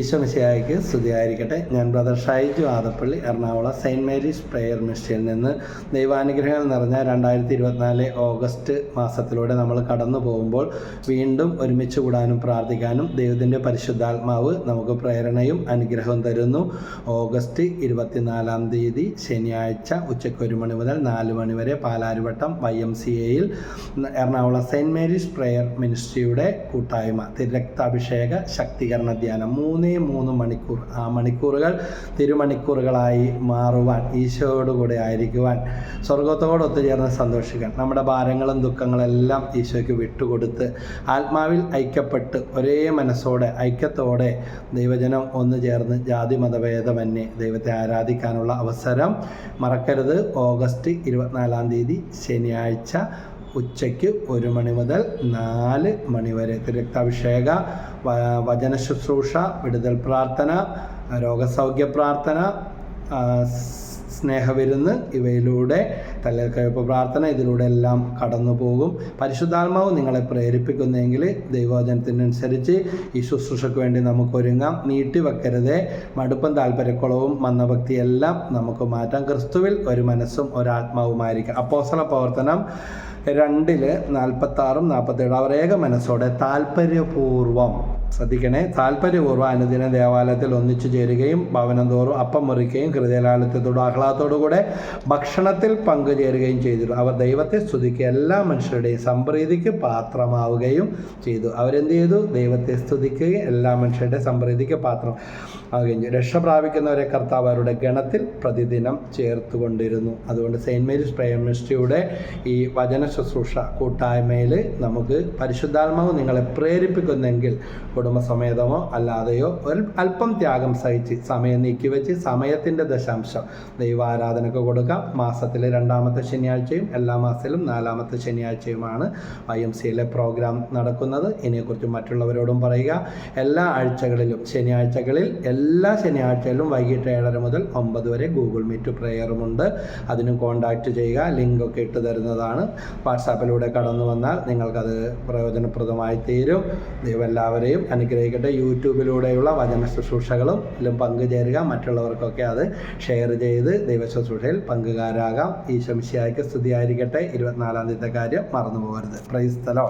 ഈശോമിശിയായിക്ക് സ്തുതിയായിരിക്കട്ടെ. ഞാൻ brother Shaiju Adappally Ernakulam saint Mary's prayer മിഷനിൽ നിന്ന് ദൈവാനുഗ്രഹങ്ങൾ നിറഞ്ഞ രണ്ടായിരത്തി ഇരുപത്തിനാല് ഓഗസ്റ്റ് മാസത്തിലൂടെ നമ്മൾ കടന്നു പോകുമ്പോൾ വീണ്ടും ഒരുമിച്ച് കൂടാനും പ്രാർത്ഥിക്കാനും ദൈവത്തിന്റെ പരിശുദ്ധാത്മാവ് നമുക്ക് പ്രേരണയും അനുഗ്രഹവും തരുന്നു. ഓഗസ്റ്റ് ഇരുപത്തിനാലാം തീയതി ശനിയാഴ്ച ഉച്ചയ്ക്ക് ഒരു മണി മുതൽ നാല് മണി വരെ പാലാരിവട്ടം വൈ എം സി എയിൽ എറണാകുളം സെയിന്റ് മേരീസ് പ്രെയർ മിനിസ്ട്രിയുടെ കൂട്ടായ്മ തിരക്താഭിഷേക ശക്തീകരണ ധ്യാനം മൂന്നേ മൂന്ന് മണിക്കൂർ ആ മണിക്കൂറുകൾ തിരുമണിക്കൂറുകളായി മാറുവാൻ ഈശോയോടുകൂടെ ആയിരിക്കുവാൻ സ്വർഗത്തോട് ഒത്തുചേർന്ന് സന്തോഷിക്കാൻ നമ്മുടെ ഭാരങ്ങളും ദുഃഖങ്ങളെല്ലാം ഈശോയ്ക്ക് വിട്ടുകൊടുത്ത് ആത്മാവിൽ ഐക്യപ്പെട്ട് ഒരേ മനസ്സോടെ ഐക്യത്തോടെ ദൈവജനം ഒന്ന് ചേർന്ന് ജാതി മതഭേദമന്യേ ദൈവത്തെ ആരാധിക്കാനുള്ള അവസരം മറക്കരുത്. ഓഗസ്റ്റ് ഇരുപത്തിനാലാം തീയതി ശനിയാഴ്ച ഉച്ചയ്ക്ക് ഒരു മണി മുതൽ നാല് മണി വരെ. തിരക്താഭിഷേക വചന ശുശ്രൂഷ വിടുതൽ പ്രാർത്ഥന രോഗസൗഖ്യ പ്രാർത്ഥന സ്നേഹവിരുന്ന് ഇവയിലൂടെ തലൽക്കയപ്പ് പ്രാർത്ഥന ഇതിലൂടെ എല്ലാം കടന്നു പോകും. പരിശുദ്ധാത്മാവ് നിങ്ങളെ പ്രേരിപ്പിക്കുന്നെങ്കിൽ ദൈവവചനത്തിനനുസരിച്ച് ഈ ശുശ്രൂഷയ്ക്ക് വേണ്ടി നമുക്ക് ഒരുങ്ങാം. നീട്ടിവെക്കരുതേ മടുപ്പും താല്പര്യക്കുളവും മന്ദഭക്തിയെല്ലാം നമുക്ക് മാറ്റാം. ക്രിസ്തുവിൽ ഒരു മനസ്സും ഒരാത്മാവുമായിരിക്കും അപ്പോസല പ്രവർത്തനം രണ്ടിൽ നാൽപ്പത്താറും നാൽപ്പത്തേഴും. അവർ ഏക മനസ്സോടെ താല്പര്യപൂർവം ശ്രദ്ധിക്കണേ. താല്പര്യപൂർവം അനുദിന ദേവാലയത്തിൽ ഒന്നിച്ചു ചേരുകയും ഭവനം തോറും അപ്പം മുറിക്കുകയും ഹൃദയലാളിത്യത്തോടും ആഹ്ലാദത്തോടു കൂടെ ഭക്ഷണത്തിൽ പങ്കുചേരുകയും ചെയ്തിരുന്നു. അവർ ദൈവത്തെ സ്തുതിക്കുക എല്ലാ മനുഷ്യരുടെയും സംപ്രീതിക്ക് പാത്രമാവുകയും ചെയ്തു. അവരെന്ത് ചെയ്തു? ദൈവത്തെ സ്തുതിക്കുകയും എല്ലാ മനുഷ്യരുടെ സംപ്രീതിക്ക് പാത്രം ആവുകയും ചെയ്തു. രക്ഷ പ്രാപിക്കുന്നവരെ കർത്താവ് അവരുടെ ഗണത്തിൽ പ്രതിദിനം ചേർത്തുകൊണ്ടിരുന്നു. അതുകൊണ്ട് സെയിന്റ് മേരീസ് പ്രേമിസ്റ്റിയുടെ ഈ വചന ശുശ്രൂഷ കൂട്ടായ്മയിൽ നമുക്ക് പരിശുദ്ധാത്മാവ് നിങ്ങളെ പ്രേരിപ്പിക്കുന്നെങ്കിൽ കുടുംബസമേതമോ അല്ലാതെയോ ഒരു അല്പം ത്യാഗം സഹിച്ച് സമയം നീക്കിവെച്ച് സമയത്തിന്റെ ദശാംശം. ദൈവാരാധനക്ക് കൊടുക്കാം. മാസത്തിലെ രണ്ടാമത്തെ ശനിയാഴ്ചയും എല്ലാ മാസത്തിലും നാലാമത്തെ ശനിയാഴ്ചയുമാണ് ഐ എം സിയിലെ പ്രോഗ്രാം നടക്കുന്നത്. ഇതിനെക്കുറിച്ച് മറ്റുള്ളവരോടും പറയുക. എല്ലാ ആഴ്ചകളിലും ശനിയാഴ്ചകളിൽ എല്ലാ ശനിയാഴ്ചയിലും വൈകിട്ട് ഏഴര മുതൽ ഒമ്പത് വരെ ഗൂഗിൾ മീറ്റ് പ്രെയറുമുണ്ട്. അതിന് കോൺടാക്റ്റ് ചെയ്യുക. ലിങ്കൊക്കെ ഇട്ട് തരുന്നതാണ്. വാട്സാപ്പിലൂടെ കടന്നു വന്നാൽ നിങ്ങൾക്കത് പ്രയോജനപ്രദമായി തീരും. ദൈവം എല്ലാവരെയും അനുഗ്രഹിക്കട്ടെ. യൂട്യൂബിലൂടെയുള്ള വചന ശുശ്രൂഷകളും ഇതിലും പങ്കുചേരുക. മറ്റുള്ളവർക്കൊക്കെ അത് ഷെയർ ചെയ്ത് ദൈവ ശുശ്രൂഷയിൽ പങ്കുകാരാകാം. ഈ ശംശിയായിക്ക് സ്തുതിയായിരിക്കട്ടെ. ഇരുപത്തിനാലാം തീയതി കാര്യം മറന്നു പോകരുത് പ്രൈസ് തലോ